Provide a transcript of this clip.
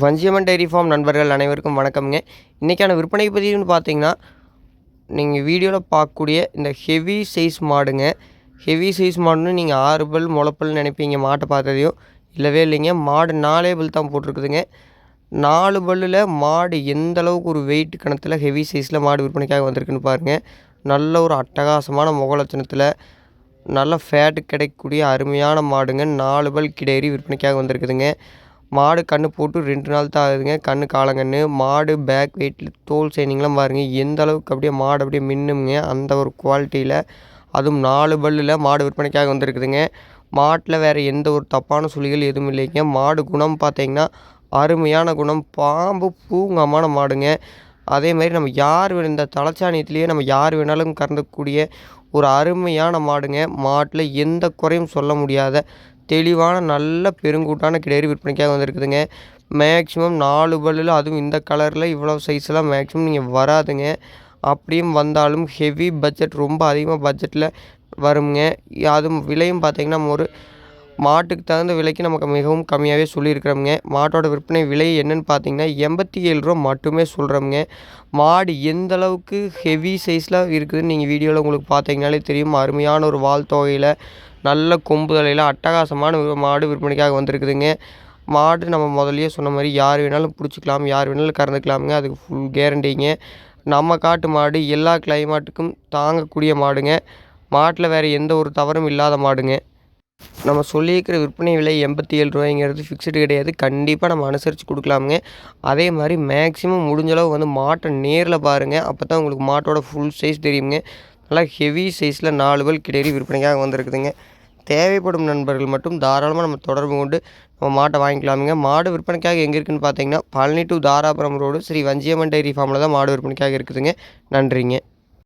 Vanjiamman dairy farm நண்பர்கள் அனைவருக்கும் வணக்கம்ங்க. இன்றைக்கான விற்பனை பதிவுன்னு பார்த்தீங்கன்னா நீங்கள் வீடியோவில் பார்க்கக்கூடிய இந்த ஹெவி சைஸ் மாடுங்க. ஹெவி சைஸ் மாடுன்னு நீங்கள் ஆறு பல் முளப்பல் நினைப்பீங்க மாட்டை பார்த்ததையும். இல்லவே இல்லைங்க. மாடு நாலே பல் தான் போட்டிருக்குதுங்க. நாலு பல்லில் மாடு எந்த அளவுக்கு ஒரு வெயிட் கணத்தில் ஹெவி சைஸில் மாடு விற்பனைக்காக வந்திருக்குன்னு பாருங்கள் நல்ல ஒரு அட்டகாசமான முகலட்சணத்தில் நல்ல ஃபேட்டு கிடைக்கக்கூடிய அருமையான மாடுங்க. நாலு பல் கிடேரி விற்பனைக்காக வந்திருக்குதுங்க. மாடு கன்று போட்டு ரெண்டு நாள் தான் ஆகுதுங்க. கன்று காலங்கன்று மாடு பேக் வெயிட்டில் தோல் சைனிங்லாம் பாருங்கள் எந்த அளவுக்கு அப்படியே மாடு அப்படியே மின்னுங்க அந்த ஒரு குவாலிட்டியில் அதுவும் நாலு பல்லில் மாடு விற்பனைக்காக வந்திருக்குதுங்க. மாட்டில் வேறு எந்த ஒரு தப்பான சுழிகள் எதுவும் இல்லைங்க. மாடு குணம் பார்த்தீங்கன்னா அருமையான குணம். பாம்பு பூங்கமான மாடுங்க. அதே மாதிரி நம்ம யார் இந்த தலைச்சாணியத்துலேயே நம்ம யார் வேணாலும் கறந்துக்கூடிய ஒரு அருமையான மாடுங்க. மாட்டில் எந்த குறையும் சொல்ல முடியாத தெளிவான நல்ல பெருங்கூட்டான கிடேரி விற்பனைக்காக வந்திருக்குதுங்க. மேக்ஸிமம் நாலு பல்லில் அதுவும் இந்த கலரில் இவ்வளோ சைஸ்லாம் மேக்ஸிமம் நீங்கள் வராதுங்க. அப்படியும் வந்தாலும் ஹெவி பட்ஜெட் ரொம்ப அதிகமாக பட்ஜெட்டில் வருங்க அதுவும் விலையும் பார்த்திங்கன்னா ஒரு மாட்டுக்கு தகுந்த விலைக்கு நமக்கு மிகவும் கம்மியாகவே சொல்லியிருக்கிறோம்ங்க. மாட்டோட விற்பனை விலை என்னென்னு பார்த்தீங்கன்னா எண்பத்தி ஏழு ரூபா மட்டுமே சொல்கிறோம்ங்க மாடு எந்த அளவுக்கு ஹெவி சைஸில் இருக்குதுன்னு நீங்கள் வீடியோவில் உங்களுக்கு பார்த்தீங்கனாலே தெரியும். அருமையான ஒரு வால் தொகையில் நல்ல கொம்பு தலையில் அட்டகாசமான மாடு விற்பனைக்காக வந்திருக்குதுங்க. மாடு நம்ம முதல்லையே சொன்ன மாதிரி யார் வேணாலும் பிடிச்சிக்கலாம் யார் வேணாலும் கறந்துக்கலாமுங்க. அதுக்கு ஃபுல் கேரண்டிங்க நம்ம காட்டு மாடு எல்லா கிளைமேட்டுக்கும் தாங்கக்கூடிய மாடுங்க. மாட்டில் வேறு எந்த ஒரு தவறும் இல்லாத மாடுங்க. நம்ம சொல்லியிருக்கிற விற்பனை விலை எண்பத்தி ஏழு ரூபாய்ங்கிறது ஃபிக்ஸ்டு கிடையாது. கண்டிப்பாக நம்ம அனுசரித்து கொடுக்கலாமுங்க. அதே மாதிரி மேக்ஸிமம் முடிஞ்சளவு வந்து மாட்டை நேரில் பாருங்கள் அப்போ தான் உங்களுக்கு மாட்டோட ஃபுல் சைஸ் தெரியுங்க நல்லா ஹெவி சைஸில் நாலு பல் கிடையாது விற்பனைக்காக வந்திருக்குதுங்க. தேவைப்படும் நண்பர்கள் மட்டும் தாராளமாக நம்ம தொடர்பு கொண்டு நம்ம மாட்டை வாங்கிக்கலாமுங்க. மாடு விற்பனைக்காக எங்கே இருக்குதுன்னு பார்த்தீங்கன்னா Palani to Dharapuram road Sri Vanjiyamman dairy ஃபார்மில் தான் மாடு விற்பனைக்காக இருக்குதுங்க. நன்றிங்க.